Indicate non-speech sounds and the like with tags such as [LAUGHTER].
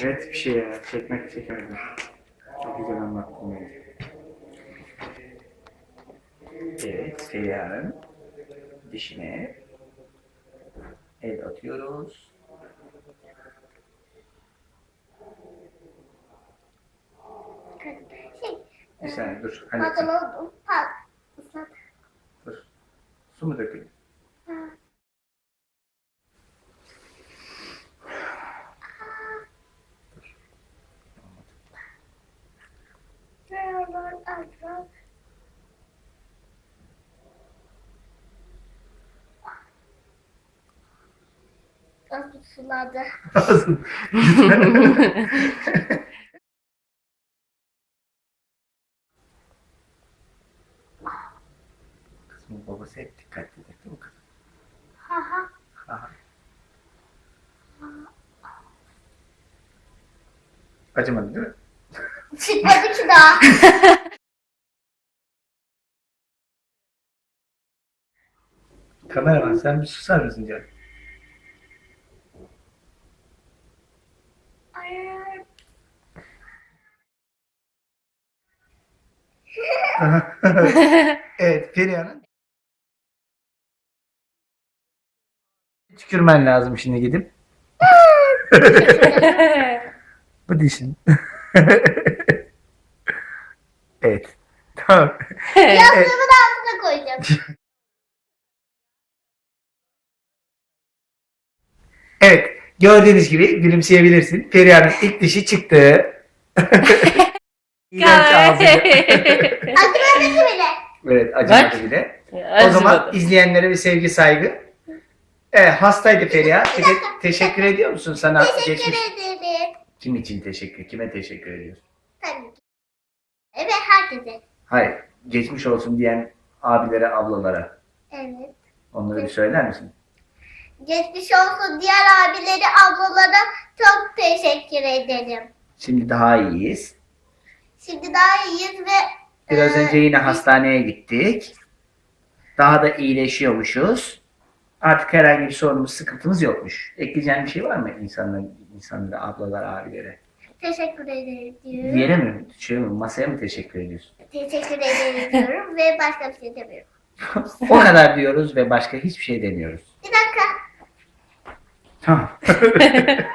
Evet bir şey ya. Çekmek çekerdim. Çok güzel anlattın beni. Evet, Feriha'nın dişine el atıyoruz. Şey, Bir saniye dur. pardon Halledeceğim. oldu. Pat. Islat. Dur. Su mu dökülüyor? Nasıl suladı? [LAUGHS] Kızımın babası hep dikkatlidir değil mi kızım? Ha ha. Aha. Acımadı değil mi? Çıkmadı ki daha. [LAUGHS] Kameraman sen bir susar mısın canım? Evet Feriha'nın tükürmen lazım şimdi gidip. Bu dişin. evet. Tamam. Yastığımın altına koyacağım. Evet. Gördüğünüz gibi gülümseyebilirsin. Feriha'nın ilk dişi çıktı. [LAUGHS] İğrenç ağzıyla. [LAUGHS] Acımadı bile. evet acımadı Bak. bile. O zaman izleyenlere bir sevgi saygı. Evet hastaydı Feriha. Te- teşekkür ediyor musun sana? Teşekkür geçmiş... ederim. Kim için teşekkür? Kime teşekkür ediyorsun? Tabii ki. Evet herkese. Hayır. Geçmiş olsun diyen abilere, ablalara. Evet. Onları bir söyler misin? Geçmiş olsun diğer abileri ablalara çok teşekkür ederim. Şimdi daha iyiyiz. Şimdi daha iyiyiz ve Biraz e, önce yine hastaneye gittik. Daha da iyileşiyormuşuz. Artık herhangi bir sorunumuz, sıkıntımız yokmuş. Ekleyeceğin bir şey var mı insanlara, insanlara, ablalara, abilere? teşekkür ederim diyorum. Yere mi, şey mi, masaya mı teşekkür ediyorsun? Teşekkür ederim diyorum ve başka bir şey demiyorum. [LAUGHS] o kadar diyoruz ve başka hiçbir şey demiyoruz. Bir dakika. Tamam. [LAUGHS]